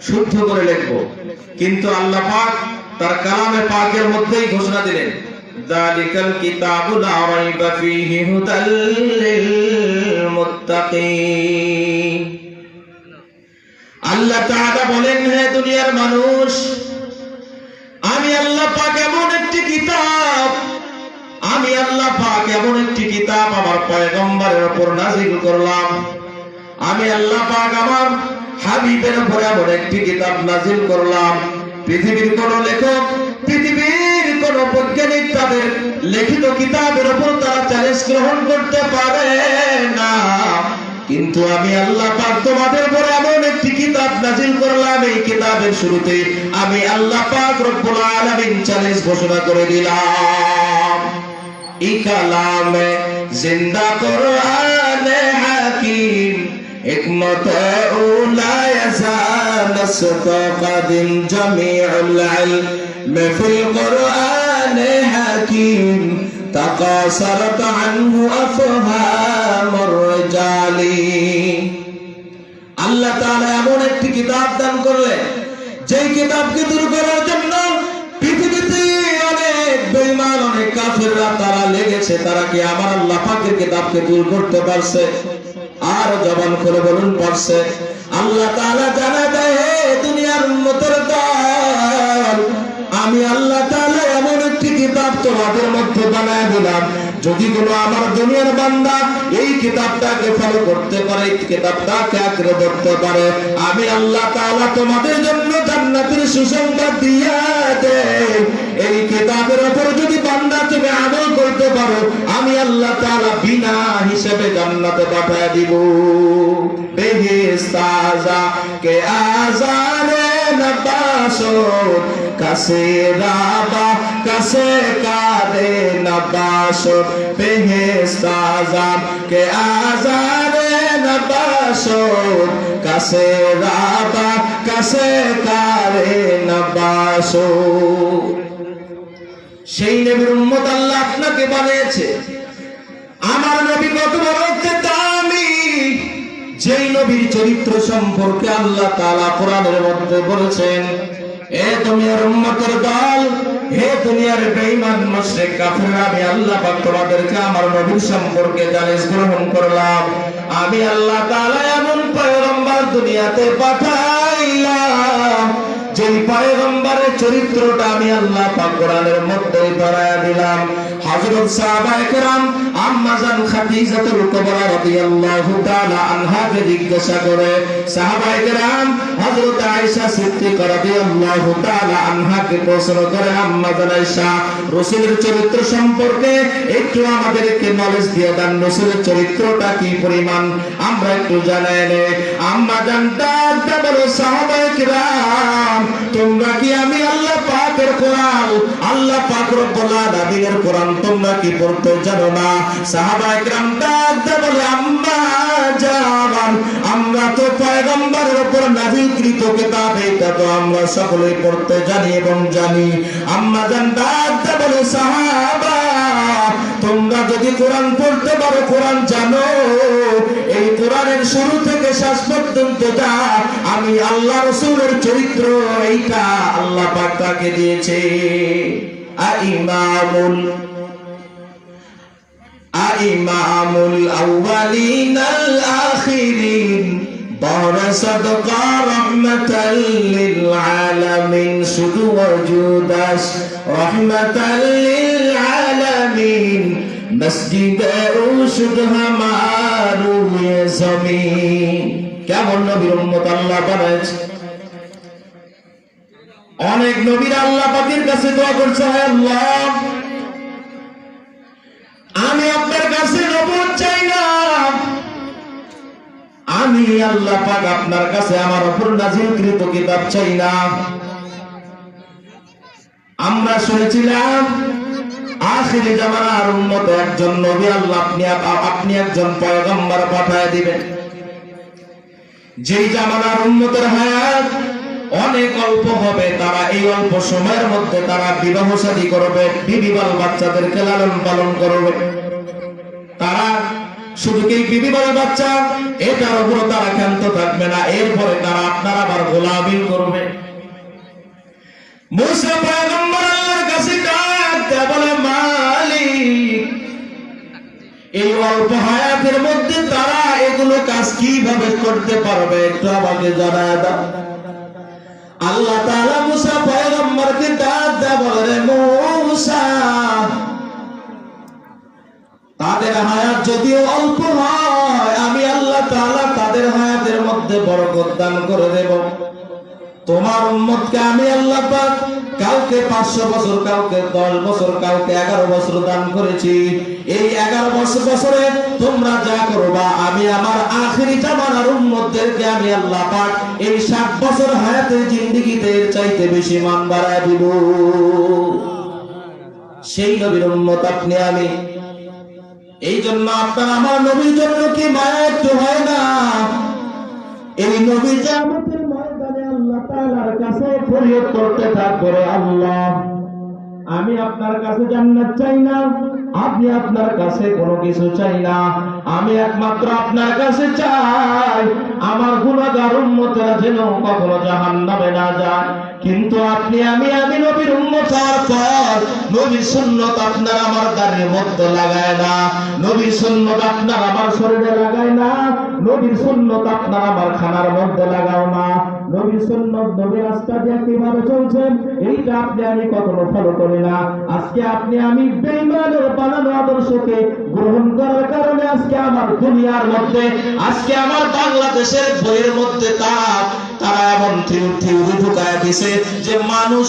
শুদ্ধ করে লিখব। কিন্তু আল্লাহ পাক তার কালামে পাকের মধ্যেই ঘোষণা দিলেন যালিকাল কিতাবু লা রাইবা ফীহি হুদাল লিল মুত্তাকিন আল্লাহ তাআলা বলেন, হে দুনিয়ার মানুষ, আমি আল্লাহ পাক এমন একটি কিতাব, আমি আল্লাহ পাক এমন একটি কিতাব আমার পয়গম্বরের উপর নাজিল করলাম। আমি আল্লাহ পাক আমার হাবিবের উপর এমন একটি কিতাব নাজিল করলাম। পৃথিবীর কোন লেখক, পৃথিবীর কোন বৈজ্ঞানিক তাদের লিখিত কিতাবের উপর তারা চ্যালেঞ্জ গ্রহণ করতে পারে না। কিন্তু আমি আল্লাহ পাক তোমাদের উপর এমন একটি কিতাব নাজিল করলাম, এই কিতাবের শুরুতে আমি আল্লাহ পাক রব্বুল আলামিন চ্যালেঞ্জ ঘোষণা করে দিলাম। ই কালামে জিন্দা কোরআন হাকিম حكمة أولى يزال قدم جميع العلم في القرآن حكيم تقاصرت عنه أفهام الرجال আল্লাহ তাআলা এমন একটি কিতাব দান করলেন যেই কিতাবকে দূর করার জন্য পৃথিবীতে অনেক বেঈমান অনেক কাফেররা তারা লেগেছে তারা কি আমার আল্লাহ পাকের কিতাবকে দূর করতে পারছে আর জবান করে বলুন পড়ছে। আল্লাহ জানা দেয় দুনিয়ার উম্মতের যদি কোনো আমার দুনিয়ার বান্দা এই কিতাবটাকে ফলো করতে পারে, এই কিতাবটাকে আঁকড়ে ধরতে পারে, আমি আল্লাহ তাআলা তোমাদের জন্য জান্নাতের সুসংবাদ দিয়া দেই। এই কিতাবের যদি বান্দা তুমি আমল করতে পারো, আমি আল্লাহ তাআলা বিনা হিসেবে জান্নাতে পাঠিয়ে দিব। বেহেশত আযা কে আজারে নবাসো কাছে রাবা, কাছে কারে বেহেশত আযা কে আজারে নবাসো কাছে রাবা, কাছে কারে নবাসো সেই নবীর উম্মত আল্লাহ আপনাকে বানিয়েছে। আমার নবী কত বড় যেই নবীর চরিত্র সম্পর্কে আল্লাহ তাআলা কোরআনের মধ্যে বলেছেন, এ দুনিয়ার উম্মতের দল, হে দুনিয়ার বেঈমান মুশরিক কাফিররা, আমি আল্লাহ পাক তোমাদেরকে আমার নবীর সম্পর্কে জানিস গ্রহণ করলাম। আমি আল্লাহ তাআলা এমন পয়গম্বর দুনিয়াতে পাঠাইলাম, যেই পয়গম্বরের চরিত্রটা আমি আল্লাহ পাক কোরআনের মধ্যে ধরায়া দিলাম। হযরত সাহাবায়ে কেরাম আম্মা জান খাদিজাতুল কুবরা রাদিয়াল্লাহু তাআলা আনহাকে জিজ্ঞাসা করে সাহাবায়ে কেরাম হযরত আয়েশা সিদ্দিকা রাদিয়াল্লাহু তাআলা আনহাকে প্রশ্ন করে আম্মা জান আয়েশা রাসূলের চরিত্র সম্পর্কে একটু আমাদেরকে নলেজ দিয়ে দেন, রাসূলের চরিত্রটা কি পরিমাণ? আমরা একটু জানাই নে। আম্মা জান দাদা বলো সাহাবায়ে কেরাম তোমরা কি আমি আল্লাহ পাকের কোরআন? আল্লাহ পাক রব্বুল আলামিনের কোরআন তোমরা কি পড়তে জানো না? সাহাবা একরাম দাদা বলে আম্মা জামান আমরা তো পয়গম্বরের উপর নাযিলকৃত কিতাব এটা তো আমরা সকলেই পড়তে জানি এবং জানি। আম্মা জান দাদা বলে সাহাবা, তোমরা যদি কোরআন পড়তে পারো, কোরআন জানো। এই কোরআনের শুরু থেকে শেষ পর্যন্ত যা, আমি আল্লাহ রসুলের চরিত্র, এইটা আল্লাহ পাক তাকে দিয়েছে। আইমামুল আইমামুল আউয়ালিন আল আখিরিন। তারা সাদকা রহমাতাল লিল আলামিন শুধু ওয়াজুদ আস রহমাতাল লিল আলামিন মসজিদ শুধু আমার জমিন। কেমন নবীর উম্মত আল্লাহ বানাইছে অনেক নবীরা আল্লাহ পাকের কাছে দোয়া করছে আল্লাহ। আমি আপনার কাছে নবুয়ত চাই না। আমি আল্লাহ পাক আপনার কাছে আমার উপর নাজিলকৃত কিতাব চাই না। আমরা শুনেছিলাম, আখিরি জামানার উম্মত একজন নবী আল্লাহ আপনি আপনি একজন পয়গম্বর পাঠায় দিবেন। যেই জামানার উম্মতের হায়াত অনেক অল্প হবে, তারা এই অল্প সময়ের মধ্যে তারা বিবাহ শাদী করবে বিবিবাল বাচ্চাদেরকে লালন পালন করবে। তারা বিবি বাড়ি বাচ্চা? এটার উপর তারা ক্ষান্ত থাকবে না, এরপরে তারা আপনার আবার করবে। এই অল্প হায়াতের মধ্যে তারা এগুলো কাজ কীভাবে করতে পারবে একটু আমাকে জানায় আল্লাহ তাআলা মুসা পয়গম্বরকে যদিও অল্প হয়, আমি আল্লাহ তাআলা তাদের হায়াতের মধ্যে বরকত দান করে দেব। তোমার উম্মতকে আমি আল্লাহ পাক কাউকে পাঁচশো বছর কাউকে দশ বছর কাউকে এগারো বছর দান করেছি। এই এগারো বছর বছরে তোমরা যা করবা, আমি আমার আখেরি জামানার উম্মতদেরকে আমি আল্লাহ পাক এই ষাট বছর হায়াতের জিন্দিগিতে চাইতে বেশি মান বাড়ায় দিব। সেই নবীর উম্মত আপনি, আমি এই জন্য আপনার আমার নবীর জন্য কি মায়া হয় না? এই নবী জামাতের ময়দানে আল্লাহ তাআলার কাছে ফরিয়াদ করতে থাকবে আল্লাহ, আমি আপনার কাছে চাই না, আপনি আপনার কাছে কোনো কিছু চাই না, আমি একমাত্র আপনার কাছে চাই। আমার গুণাগার উম্মতেরা যেন কখনো জাহান্নামে না যায়। কিন্তু আপনি আমি আমি নবীর উম্মত হওয়ার পর, নবীর সুন্নত আপনার আমার গাড়ির মধ্যে লাগায় না। নবীর সুন্নত আপনার আমার শরীরে লাগায় না। নবীর সুন্নত আপনার আমার খানার মধ্যে লাগাও না। নবীর সুন্নত নবীর রাস্তা দিয়ে কীভাবে চলছেন, এইটা আপনি আমি কখনো ফলো করি না। আজকে আপনি আমি বেইমানের বানানো আদর্শকে গ্রহণ করার কারণে আজকে আমার দুনিয়ার মধ্যে, আজকে আমার বাংলাদেশের বইয়ের মধ্যে তা তারা এমন থিউ ঢুকায় দিছে যে মানুষ